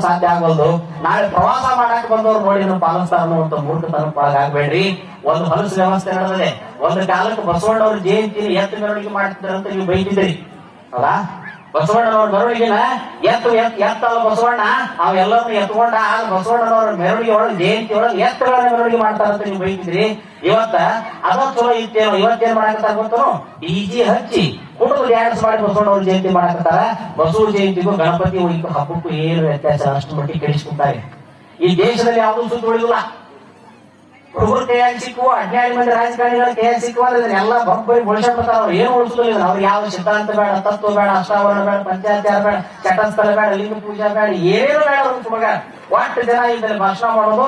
ಸಾಧ್ಯ ಆಗಲ್ದು ನಾಳೆ ಪ್ರವಾಸ ಮಾಡಕ್ ಬಂದವ್ರು ನೋಡಿ ಪಾಲಿಸ್ತಾರ ಅನ್ನುವಂತ ಮೂರ್ಖತನ ಆಗ್ಬೇಡ್ರಿ. ಒಂದು ಹೊಲಸು ವ್ಯವಸ್ಥೆ ನಡೆದಿದೆ. ಒಂದು ಕಾಲಕ್ಕೆ ಬಸವಣ್ಣವ್ರ ಜಯಂತಿ ಎತ್ತ ಮೆರವಣಿಗೆ ಮಾಡ್ತಿದ್ದಾರೆ ಅಂತ ನೀವು ಬೈತಿದ್ರಿ ಹೌದಾ? ಬಸವಣ್ಣನವ್ರ ಮೆರವಣಿಗೆನ ಎತ್ತು ಎತ್ ಎತ್ತಲ್ಲ ಬಸವಣ್ಣ. ಅವೆಲ್ಲವನ್ನು ಎತ್ಕೊಂಡ ಆ ಬಸವಣ್ಣನವ್ರ ಮೆರವಣಿಗೆ ಒಳಗೆ, ಜಯಂತಿ ಒಳಗೆ ಎತ್ತುಗಳನ್ನ ಮೆರವಣಿಗೆ ಮಾಡ್ತಾರಂತ ನೀವು ಬೈತಿದ್ರಿ ಇವತ್ತ ಅದ ಚಲೋ ಇತ್ತೇನೋ, ಇವತ್ತೇನ್ ಮಾಡಕತ್ತಾರ ಗೊತ್ತನು? ಈಜಿ ಹಚ್ಚಿ ಕುಟುಂಬ ಡ್ಯಾನ್ಸ್ ಮಾಡಿ ಬಸವಣ್ಣವ್ರ ಜಯಂತಿ ಮಾಡಕತ್ತಾರ. ಬಸವ ಜಯಂತಿಗೂ ಗಣಪತಿ ಉಳಿಕು ಹಬ್ಬಕ್ಕೂ ಏನು ವ್ಯತ್ಯಾಸ ಅಷ್ಟು ಮಟ್ಟಿಗೆ ಕೆಡಿಸ್ಕೊತಾರೆ ಈ ದೇಶದಲ್ಲಿ ಯಾವುದೂ ಸುದ್ದಿ ಉಳಿದಿಲ್ಲ. ಹುಡುಗರು ಕೈಯಾಗಿ ಸಿಕ್ಕುವ ಹದಿನೇಳು ಮಂದಿ ರಾಜಕಾರಣಿಗಳ ಕೈಯಾಗಿ ಸಿಕ್ಕುವ ಅದನ್ನ ಇದನ್ನೆಲ್ಲ ಬೊಬ್ಬರಿ ಬಳಸ್ಕೊಳ್ತಾರ ಅವ್ರು ಏನು ಉಳಿಸಲಿಲ್ಲ ಅವ್ರು ಯಾವ ಸಿದ್ಧಾಂತ ಬೇಡ, ತತ್ವ ಬೇಡ, ಅಷ್ಟಾವರಣ ಬೇಡ ಪಂಚಾಯತ್ಯಾರ ಬೇಡ ಚಟಸ್ಥಳ ಬೇಡ, ಲಿಂಗ ಪೂಜಾ ಬೇಡ, ಏನೇನು ಬೇಡ ಅವ್ರ ಮಗ ಒಟ್ಟು ಜನ ಇದ್ರಲ್ಲಿ ಭಾಷಣ ಮಾಡೋದು,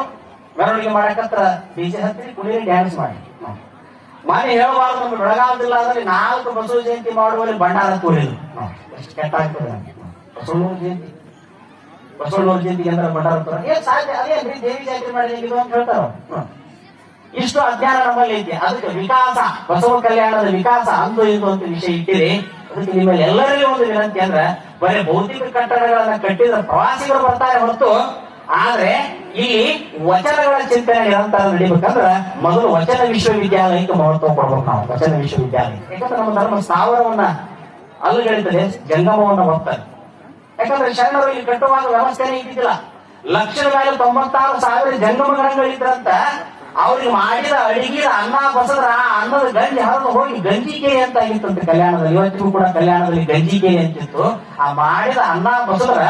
ಮೆರವಣಿಗೆ ಮಾಡಕತ್ರ ಬೀಜ ಹತ್ತಿ ಕುಣಿಯ ಡ್ಯಾನ್ಸ್ ಮಾಡಿ. ಮನೆ ಹೇಳಬಾರ್ದು, ನಮ್ಗೆ ಬೆಳಗಾವದಿಲ್ಲ ಅಂದ್ರೆ ನಾಲ್ಕು ಬಸವ ಜಯಂತಿ ಮಾಡುವಲ್ಲಿ ಭಂಡಾರ ತೋರಿಲ್ಲ ಎಷ್ಟು ಕೆಟ್ಟ ಆಗ್ತದೆ ನಮ್ಗೆ. ಬಸವಣ್ಣವ್ರ ಜಯಂತಿ. ಬಸವಣ್ಣವ್ರ ಅಂದ್ರೆ ಏನ್ ಸಾಧ್ಯ? ಅದೇ ದೇವಿ ಜಾತ್ರೆ ಮಾಡಿ ಅಂತ ಹೇಳ್ತಾರ. ಇಷ್ಟು ಅಜ್ಞಾನ ನಮ್ಮಲ್ಲಿ ಇದೆ. ಅದಕ್ಕೆ ವಿಕಾಸ, ಬಸವ ಕಲ್ಯಾಣದ ವಿಕಾಸ ಅಂದು ಇದು ಅಂತ ವಿಷಯ ಇಟ್ಟಿದೆ. ಅದಕ್ಕೆ ನಿಮ್ಮಲ್ಲಿ ಎಲ್ಲರಿಗೂ ಒಂದು ವಿನಂತಿ ಅಂದ್ರೆ, ಬರೀ ಭೌತಿಕ ಕಟ್ಟಡಗಳನ್ನ ಕಟ್ಟಿದ ಪ್ರವಾಸಿಗಳು ಬರ್ತಾರೆ ಹೊರತು, ಆದ್ರೆ ಇಲ್ಲಿ ವಚನಗಳ ಚಿಂತನೆ ನಿರಂತರ ನಡಿಬೇಕಂದ್ರ ಮೊದಲು ವಚನ ವಿಶ್ವವಿದ್ಯಾಲಯಕ್ಕೆ ಮಹತ್ವ ಕೊಡ್ಬೇಕು ನಾವು, ವಚನ ವಿಶ್ವವಿದ್ಯಾಲಯ. ಯಾಕಂದ್ರೆ ನಮ್ಮ ಧರ್ಮ ಸ್ಥಾವರವನ್ನ ಅಲ್ಲುಗಳಿತದೆ ಜಂಗಮವನ್ನ ಹೋಗ್ತಾರೆ ಯಾಕಂದ್ರೆ ಶರಣರು ಇಲ್ಲಿ ಕಟ್ಟುವಾಗ ವ್ಯವಸ್ಥೆನೇ ಇದ್ದಿದ್ದಿಲ್ಲ. ಲಕ್ಷದ ಮೇಲೆ ತೊಂಬತ್ತಾರು ಸಾವಿರ ಜಂಗಮಗಳಿದ್ರಂತ ಅವ್ರಿಗೆ ಮಾಡಿದ ಅಡಿಗೆ ಅನ್ನ ಬಸದ್ರ ಅನ್ನದ ಗಂಜಿ, ಹರಿದು ಹೋಗಿ ಗಂಜಿಕೆ ಅಂತ ಆಗಿತ್ತಂತೆ ಕಲ್ಯಾಣದಲ್ಲಿ. ಇವತ್ತಿಗೂ ಕೂಡ ಕಲ್ಯಾಣದಲ್ಲಿ ಗಂಜಿಕೆ ಅಂತಿತ್ತು. ಆ ಮಾಡಿದ ಅನ್ನ ಬಸದ್ರ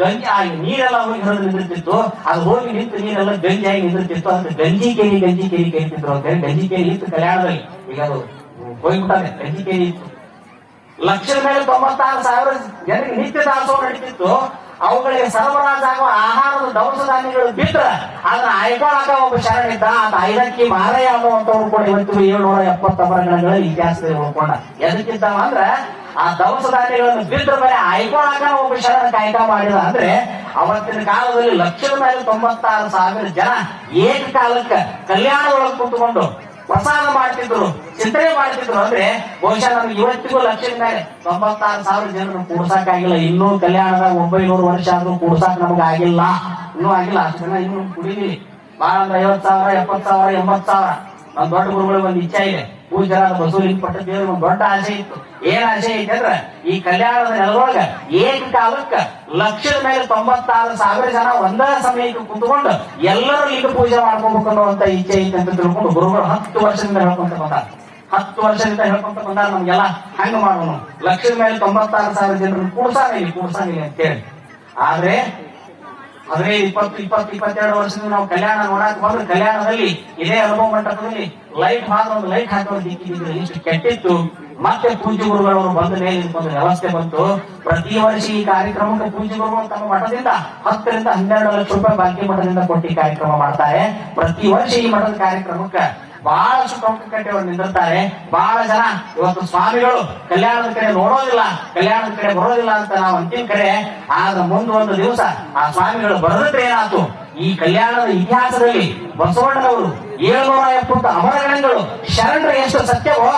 ಗಂಜಿ ಆಗಿ ನೀರೆಲ್ಲ ಹೋಗಿ ಹರಿದು ನಿಂತಿತ್ತು. ಅದು ಹೋಗಿ ನಿಂತು ನೀರೆಲ್ಲ ಗಂಜಿ ಆಗಿ ನಿಂತಿತ್ತು. ಅಂತ ಗಂಜಿ ಕೇರಿ ಗಂಜಿ ಕೇರಿ ಕೇಳ್ತಿದ್ರು ಅಂತ ಹೇಳಿ ಗಂಜಿ ಕೇರಿ ಇತ್ತು ಕಲ್ಯಾಣದಲ್ಲಿ. ಈಗ ಅದು ಗಂಜಿ ಕೇರಿ ಇತ್ತು. ಲಕ್ಷದ ಮೇಲೆ ತೊಂಬತ್ತಾರು ಸಾವಿರ ಜನರಿಗೆ ನಿತ್ಯ ದಾಸೋಹ ನಡೀತಿತ್ತು. ಅವುಗಳಿಗೆ ಸರಬರಾಜಾಗುವ ಆಹಾರದ ದವಸ ಧಾನ್ಯಗಳು ಬಿಟ್ರೆ ಅದನ್ನ ಆಯ್ಕೊಳಕ ಒಬ್ಬ ಶರಣಿದ್ದ ಆತ ಐದಕ್ಕಿ ಮಾರಯ್ಯ ಅನ್ನುವಂಥವ್ರು ಕೂಡ ಇವತ್ತು ಏಳ್ನೂರ ಎಪ್ಪತ್ತೊಂಬರಗಳ ಇತಿಹಾಸದಲ್ಲಿ ಉಳ್ಕೊಂಡ ಎದಕ್ಕಿದ್ದಾವ ಅಂದ್ರೆ ಆ ದವಸ ಧಾನ್ಯಗಳನ್ನು ಬಿದ್ದ ಮೇಲೆ ಆಯ್ಕೊಳಕ ಒಬ್ಬ ಶರಣ ಕಾಯ್ಕ ಮಾಡಿದ ಅಂದ್ರೆ ಅವತ್ತಿನ ಕಾಲದಲ್ಲಿ ಲಕ್ಷದ ಮೇಲೆ ತೊಂಬತ್ತಾರು ಸಾವಿರ ಜನ ಏಕಕಾಲಕ್ಕೆ ಕಲ್ಯಾಣದೊಳಗೆ ಕುತ್ಕೊಂಡು ಪ್ರಸಾದ ಮಾಡ್ತಿದ್ರು ಚಿಂತನೆ ಮಾಡ್ತಿದ್ರು. ಅಂದ್ರೆ ಬಹುಶಃ ನಮ್ಗೆ ಇವತ್ತಿಗೂ ಲಕ್ಷದ ಮೇಲೆ ತೊಂಬತ್ತಾರು ಸಾವಿರ ಜನರು ಕೂಡ್ಸಾಕಾಗಿಲ್ಲ ಇನ್ನೂ ಕಲ್ಯಾಣದ ಒಂಬೈನೂರು ವರ್ಷ ಆದ್ರೂ ಕೂಡ್ಸಾಕ ನಮ್ಗೆ ಆಗಿಲ್ಲ. ಇನ್ನೂ ಆಗಿಲ್ಲ. ಅಷ್ಟು ಜನ ಇನ್ನೂ ಕುಡಿದೀವಿ ಬಾಳ ಅಂದ್ರೆ ಐವತ್ ಸಾವಿರ ಎಪ್ಪತ್ ಸಾವಿರ ಎಂಬತ್ ಸಾವಿರ. ನಮ್ ದೊಡ್ಡ ಗುರುಗಳಿಗೆ ಒಂದು ಇಚ್ಛೆ ಇದೆ. ಪೂಜಾರಾದ ಮಸೂರಿ ಪಟ್ಟದ ಒಂದು ದೊಡ್ಡ ಆಸೆ ಇತ್ತು. ಏನ್ ಆಸೆ ಐತೆ ಅಂದ್ರೆ ಈ ಕಲ್ಯಾಣದ ನೆಲದೊಳಗ ಏಕಕಾಲಕ್ಕ ಲಕ್ಷದ ಮೇಲೆ ತೊಂಬತ್ತಾರು ಸಾವಿರ ಜನ ಒಂದೇ ಸಮಯಕ್ಕೆ ಕುತ್ಕೊಂಡು ಎಲ್ಲರೂ ಲಿಂಗ ಪೂಜೆ ಮಾಡ್ಕೋಬೇಕು ಅನ್ನುವಂತ ಇಚ್ಛೆ ಐತೆ ಅಂತ ತಿಳ್ಕೊಂಡು ಗುರುಗಳು ಹತ್ತು ವರ್ಷದಿಂದ ಹೇಳ್ಕೊಂತ ಬಂದಾರ. ಹತ್ತು ವರ್ಷದಿಂದ ಹೇಳ್ಕೊಂತ ಬಂದಾರ ನಮ್ಗೆಲ್ಲ. ಹಂಗ ಮಾಡೋಣ ಲಕ್ಷದ ಮೇಲೆ ತೊಂಬತ್ತಾರು ಸಾವಿರ ಜನರನ್ನು ಕೂಡ್ಸಾನಿಲ್ಲ ಕೂಡ್ಸಾನಿಲ್ಲ ಅಂತೇಳಿ. ಆದ್ರೆ ಹದಿನೈದು ಇಪ್ಪತ್ತು ಇಪ್ಪತ್ತು, ಇಪ್ಪತ್ತೆರಡು ವರ್ಷದಿಂದ ನಾವು ಕಲ್ಯಾಣ ನೋಡಕ್ ಬಂದ್ರೆ ಕಲ್ಯಾಣದಲ್ಲಿ ಇದೇ ಅನುಭವ ಮಂಟಪದಲ್ಲಿ ಲೈಟ್ ಮಾತ್ರ ಒಂದು ಲೈಟ್ ಹಾಕೋ ದಿಕ್ಕಿದ್ರೆ ಇಷ್ಟು ಕೆಟ್ಟಿತ್ತು. ಮತ್ತೆ ಪೂಜ್ಯ ಗುರುಗಳವರು ಬಂದ ಮೇಲೆ ಒಂದು ವ್ಯವಸ್ಥೆ ಬಂತು. ಪ್ರತಿ ವರ್ಷ ಈ ಕಾರ್ಯಕ್ರಮಕ್ಕೆ ಪೂಜೆ ಗುರುಗಳು ತಮ್ಮ ಮಠದಿಂದ ಹತ್ತರಿಂದ ಹನ್ನೆರಡು ಲಕ್ಷ ರೂಪಾಯಿ ಬಾಕಿ ಮಠದಿಂದ ಕೊಟ್ಟಿ ಕಾರ್ಯಕ್ರಮ ಮಾಡ್ತಾರೆ. ಪ್ರತಿ ವರ್ಷ ಈ ಮಠದ ಕಾರ್ಯಕ್ರಮಕ್ಕೆ ಬಹಳಷ್ಟು ಟೊಂಕ ಕಟ್ಟೆಯವರು ನಿಂದಿರ್ತಾರೆ. ಬಹಳ ಜನ ಇವತ್ತು ಸ್ವಾಮಿಗಳು ಕಲ್ಯಾಣದ ಕಡೆ ನೋಡೋದಿಲ್ಲ, ಕಲ್ಯಾಣದ ಕಡೆ ಬರೋದಿಲ್ಲ ಅಂತ ನಾವು ಅಂತಿಮ ಕಡೆ. ಆದ ಮುಂದೆ ಒಂದು ದಿವಸ ಆ ಸ್ವಾಮಿಗಳು ಬರದಿದ್ರೆ ಏನಾಯ್ತು? ಈ ಕಲ್ಯಾಣದ ಇತಿಹಾಸದಲ್ಲಿ ಬಸವಣ್ಣನವರು ಏಳ್ನೂರ ಎಪ್ಪತ್ತು ಅಮರಗಣಗಳು ಶರಣರ ಎಷ್ಟು ಸತ್ಯವೋ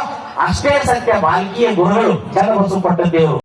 ಅಷ್ಟೇ ಸತ್ಯ ಬಾಲ್ಕಿಯ ಗುರುಗಳು ಜನ ಪಟ್ಟದ್ದೇವರು